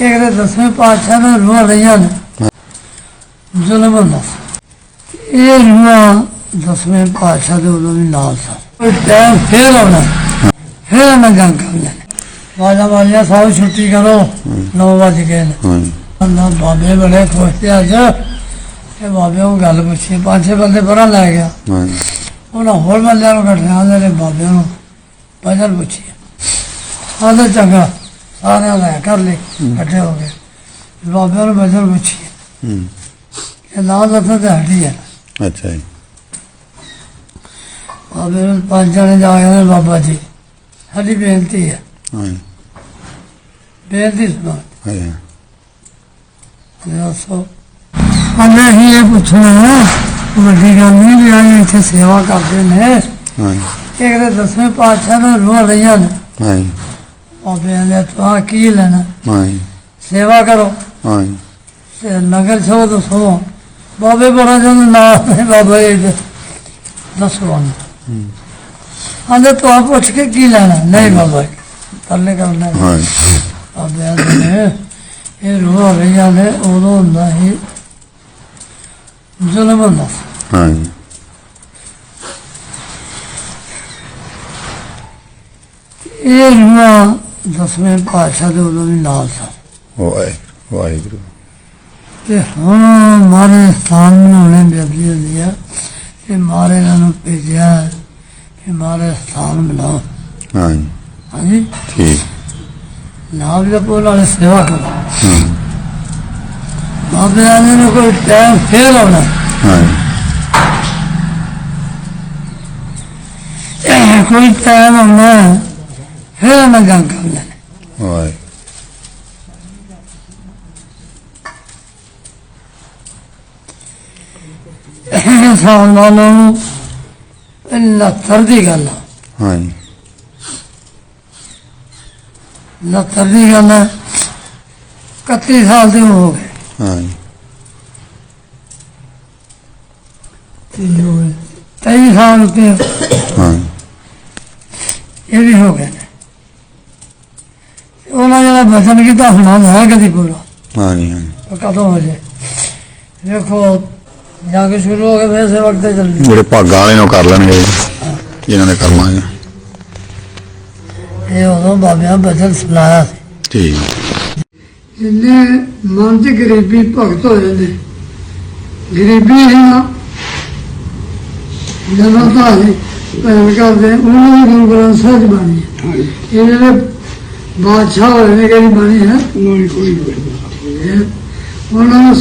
ਦੇ ਦਸਵੇਂ ਪਾਤਸ਼ਾਹ ਨੂੰ ਰੂਹਾਂ ਲਈਆਂ ਨੇ। ਜ਼ੁਲਮ ਹੁੰਦਾ। ਇਹ ਰੂਹਾਂ ਦਸਵੇਂ ਪਾਤਸ਼ਾਹ ਦੇ ਉਦੋਂ ਵੀ ਨਾਲ ਸਨ। ਕੋਈ ਟਾਈਮ ਫੇਰ ਆਉਣਾ ਫੇਰ ਉਹਨਾਂ ਗੰਗ ਕਰਨਾ ਵਾਜਾ ਵਾਜਾ ਸਭ ਛੁੱਟੀ ਕਰੋ 9 ਵਜ ਗਏ ਨੇ। ਹਾਂਜੀ। ਨਾ ਬਾਬੇ ਬੜੇ ਖੁਸ਼ ਤੇ ਅੱਜ ਇਹ ਬਾਬੇ ਨੂੰ ਗੱਲ ਪੁੱਛੀ ਪੰਜ ਛੇ ਬੰਦੇ ਪਰਾਂ ਲੈ ਗਿਆ। ਉਹਨਾਂ ਹੋਰ ਬੰਦਿਆਂ ਨੂੰ ਇਕੱਠਿਆਂ ਆਂਦੇ ਨੇ ਬਾਬਿਆਂ ਨੂੰ ਭਜਨ ਪੁੱਛੀ ਆਂਦੇ ਚੰਗਾ। ਸਾਰਿਆਂ ਲੈ ਕਰ ਲਈ ਇਕੱਠੇ ਹੋ। ਗਏ ਬਾਬਿਆਂ ਨੂੰ ਭਜਨ ਪੁੱਛੀ ਹੂੰ। ਇਹ ਨਾਂ ਦੱਸੋ ਤੇ ਹਟੀ ਹੈ ਅੱਛਾ ਜੀ। ਬਾਬੇ ਨੂੰ ਪੰਜ ਜਣੇ ਜਾ ਕੇ ਆਂਹਦੇ, ਬਾਬਾ ਜੀ। ਸਾਡੀ ਬੇਨਤੀ ਹੈ ਹਾਂਜੀ ਬੇਨਤੀ ਸੁਣੋ। ਹਾਂਜੀ ਦੱਸੋ। ਅੰਨੇ ਹੀ ਇਹ ਪੁੱਛਣਾ ਵੱਡੀ ਗੱਲ ਨਹੀਂ ਵੀ ਆਏ ਇੱਥੇ ਸੇਵਾ ਕਰਦੇ ਨੇ। ਹਾਂਜੀ ਇੱਕ ਦੇ ਦਸਵੇਂ ਪਾਤਸ਼ਾਹ ਨੂੰ ਰੂਹਾਂ ਲਈਆਂ ਨੇ। ਬਾਬਿਆਂ ਨੇ ਤਾਂ ਕੀ ਲੈਣਾ ਹਾਂਜੀ ਸੇਵਾ ਕਰੋ ਹਾਂਜੀ ਤੇ ਨਗਰ ਛੋ ਦੱਸੋ ਬਾਬੇ ਬੜਾ ਜਨ ਨਾ ਹੈ ਬਾਬਾ ਦੇ। ਦੱਸੋ ਉਹਨੂੰ ਆਂਦੇ ਤੂੰ ਆਪ ਪੁੱਛ ਕੇ ਕੀ ਲੈਣਾ ਨਹੀਂ ਬਾਬਾ ਥੱਲੇ ਕਰਨਾ ਹਾਂਜੀ ਬਾਬਿਆਂ ਦੇ ਇਹ ਰੂਹਾਂ ਲਈਆਂ ਨੇ ਉਦੋਂ ਸੀ ਜ਼ੁਲਮ ਹੁੰਦਾ ਸੀ ਹਾਂਜੀ ਇਹ ਰੂਹਾਂ ਦਸਵੇਂ ਪਾਤਸ਼ਾਹ ਦੇ ਉਦੋਂ ਵੀ ਨਾਲ ਸਨ। ਵਾਹਿ ਵਾਹਿਗੁਰੂ। ਤੇ ਹੁਣ ਮਾਰੇ ਸਥਾਨ ਬਣਾਉਣੇ ਬੇਬੀ ਹੁੰਦੀ ਆ ਇਹ ਮਾਰੇ ਇਹਨਾਂ ਨੂੰ ਭੇਜਿਆ ਕਿ ਮਾਰੇ ਸਥਾਨ ਬਣਾਓ। ਹਾਂਜੀ। ਹਾਂਜੀ? ਠੀਕ। ਨਾਮ ਦੇ ਕੋਲ ਵਾਲੇ ਸੇਵਾ ਕਰੋ। ਹਾਂ। ਬਾਬੇ ਆਨੇ ਨੂੰ ਕੋਈ ਟਾਈਮ ਫੇਰ ਆਉਣਾ। ਇਹ ਕੋਈ ਟਾਈਮ ਆਉਣਾ। ਫੇਰ ਨਾ ਗੰਗ ਕਰਨਾ ਵਾਹਿ ਇਨਸਾਨ ਨੂੰ ਲੱਤਰ ਦੀ ਗੱਲ ਆ ਹਾਂਜੀ ਲੱਤਰ ਦੀ ਗੱਲ ਆ 31 ਸਾਲ ਦੇ ਹੋ ਗਏ ਹਾਂਜੀ ਤੇ ਜੋ 23 ਸਾਲ ਤੇ ਹਾਂਜੀ ਇਹ ਵੀ ਹੋ ਗਏ ਉਹਨਾਂ ਜਿਹੜਾ ਬਚਨ ਕੀਤਾ ਹੋਣਾ ਹੈ ਕਦੀ ਪੂਰਾ ਹਾਂਜੀ ਹਾਂਜੀ। ਉਹ ਕਦੋਂ ਹੋ ਜੇ ਦੇਖੋ ਜਾ ਕੇ ਸ਼ੁਰੂ ਹੋ ਗਏ ਵੈਸੇ ਵਕਤ ਤੇ ਚੱਲਦੀ ਜਿਹੜੇ ਭਾਗਾਂ ਵਾਲੇ ਨੂੰ ਕਰ ਲੈਣਗੇ ਜਿਨ੍ਹਾਂ ਨੇ ਕਰਮਾਂ ਹੈ। ਇਹ ਉਦੋਂ ਬਾਬਿਆਂ ਬਚਨ ਸੁਣਾਇਆ ਸੀ। ਠੀਕ। ਜਿੰਨੇ ਮਨ ਚ ਗਰੀਬੀ ਭਗਤ ਹੋ ਜਾਂਦੇ। ਗਰੀਬੀ ਹੈ ਨਾ। ਜਦੋਂ ਤਾਂ ਹੈ ਕਰਦੇ ਉਹਨਾਂ ਦੀ ਗੁਰੂ ਗ੍ਰੰਥ ਸਾਹਿਬ 'ਚ ਬਾਣੀ। ਹੈ ਇਹ ਜਿਹੜੇ ਬਾਦਸ਼ਾਹ ਹੋਏ ਨੇ ਕਿਹੜੀ ਬਾਣੀ ਹੈ ਨਹੀਂ ਕੋਈ ਨਹੀਂ ਇਹ ਉਹਨਾਂ ਨੂੰ